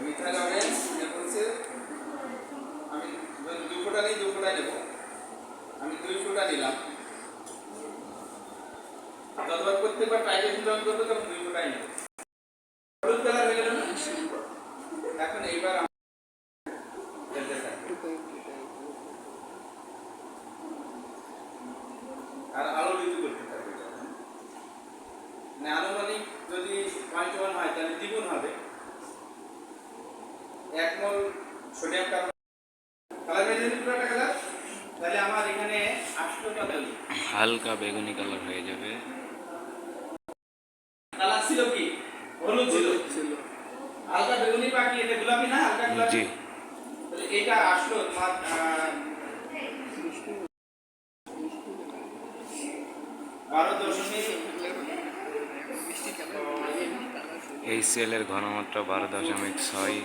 Methyl orange লেবুসের আমি দুই ফোঁটা নিই দুই ফোঁটাই আমি দুই ফোঁটা নিলাম প্রত্যেকবার ট্রাইকে ফিল্টার করব তখন দুই ফোঁটাই নেব হলুদ কালার হয়ে গেল এখন এইবার আর আলো ঋতু করতে থাকবে মানে আনুমানিক যদি পয়েন্ট ওয়ান হয় তাহলে দ্বিগুণ হবে। এক মোল সোডিয়াম কার্বন কালার বেরিয়ে পুরোটা কালার তাহলে আমার এখানে হালকা বেগুনি কালার হয়ে যাবে। কালার ছিল কি? হলুদ ছিল। হালকা বেগুনি বাকি এটা গোলাপি না? হালকা গোলাপি জি তাহলে এটা আসলো তোমার আহ, বারো দশমিক এই সেলের ঘনমাত্রা বারো দশমিক ছয়